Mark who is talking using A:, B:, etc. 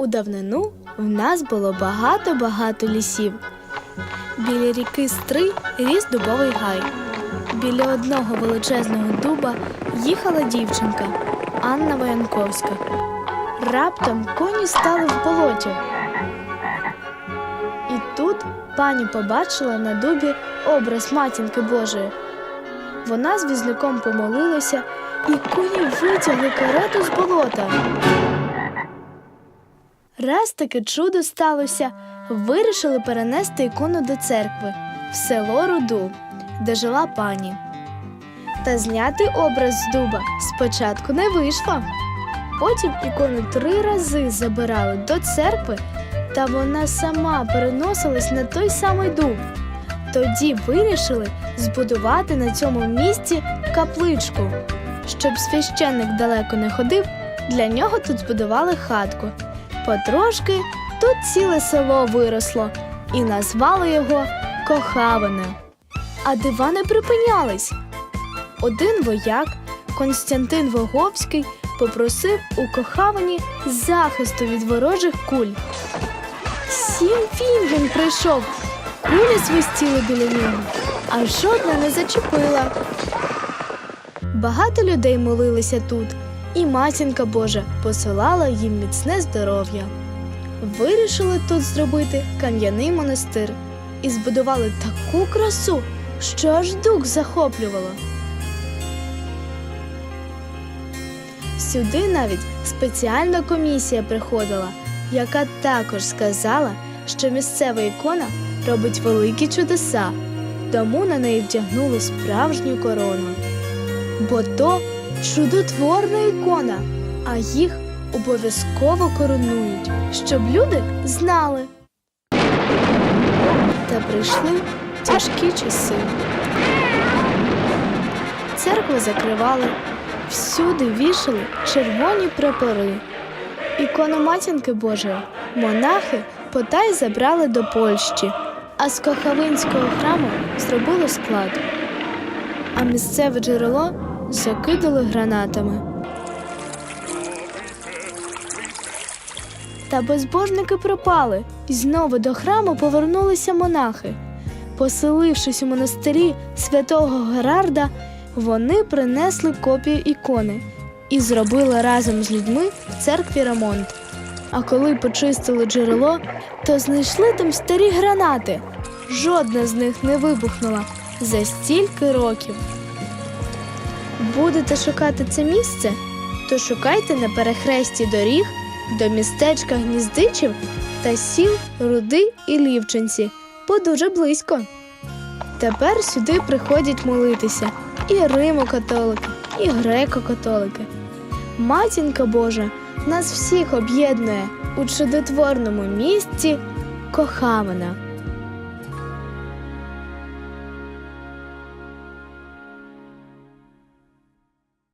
A: У давнину в нас було багато-багато лісів. Біля ріки Стри ріс дубовий гай. Біля одного величезного дуба їхала дівчинка Анна Воянковська. Раптом коні стали в болоті. І тут пані побачила на дубі образ матінки Божої. Вона з візником помолилася, і коні витягли карету з болота. Раз таке чудо сталося, вирішили перенести ікону до церкви в село Руду, де жила пані. Та зняти образ з дуба спочатку не вийшло. Потім ікону три рази забирали до церкви, та вона сама переносилась на той самий дуб. Тоді вирішили збудувати на цьому місці капличку. Щоб священник далеко не ходив, для нього тут збудували хатку. Потрошки тут ціле село виросло і назвали його Кохавине. А дива не припинялись. Один вояк, Константин Воговський, попросив у Кохавині захисту від ворожих куль. Сім фінгін прийшов, кулі свистіли біля нього, а жодна не зачепила. Багато людей молилися тут, і матінка Божа посилала їм міцне здоров'я. Вирішили тут зробити кам'яний монастир і збудували таку красу, що аж дух захоплювало. Сюди навіть спеціальна комісія приходила, яка також сказала, що місцева ікона робить великі чудеса, тому на неї вдягнули справжню корону. Бо то чудотворна ікона, а їх обов'язково коронують, щоб люди знали. Та прийшли тяжкі часи. Церкви закривали, всюди вішали червоні прапори. Ікону матінки Божої монахи потай забрали до Польщі, а з Кохавинського храму зробили склад. А місцеве джерело закидали гранатами. Та безбожники пропали, і знову до храму повернулися монахи. Поселившись у монастирі святого Герарда, вони принесли копію ікони і зробили разом з людьми в церкві ремонт. А коли почистили джерело, то знайшли там старі гранати. Жодна з них не вибухнула за стільки років. Будете шукати це місце, то шукайте на перехресті доріг до містечка Гніздичів та сіл Руди і Лівчинці, бо дуже близько. Тепер сюди приходять молитися і римо-католики, і греко-католики. Матінка Божа нас всіх об'єднує у чудотворному місті Кохавина.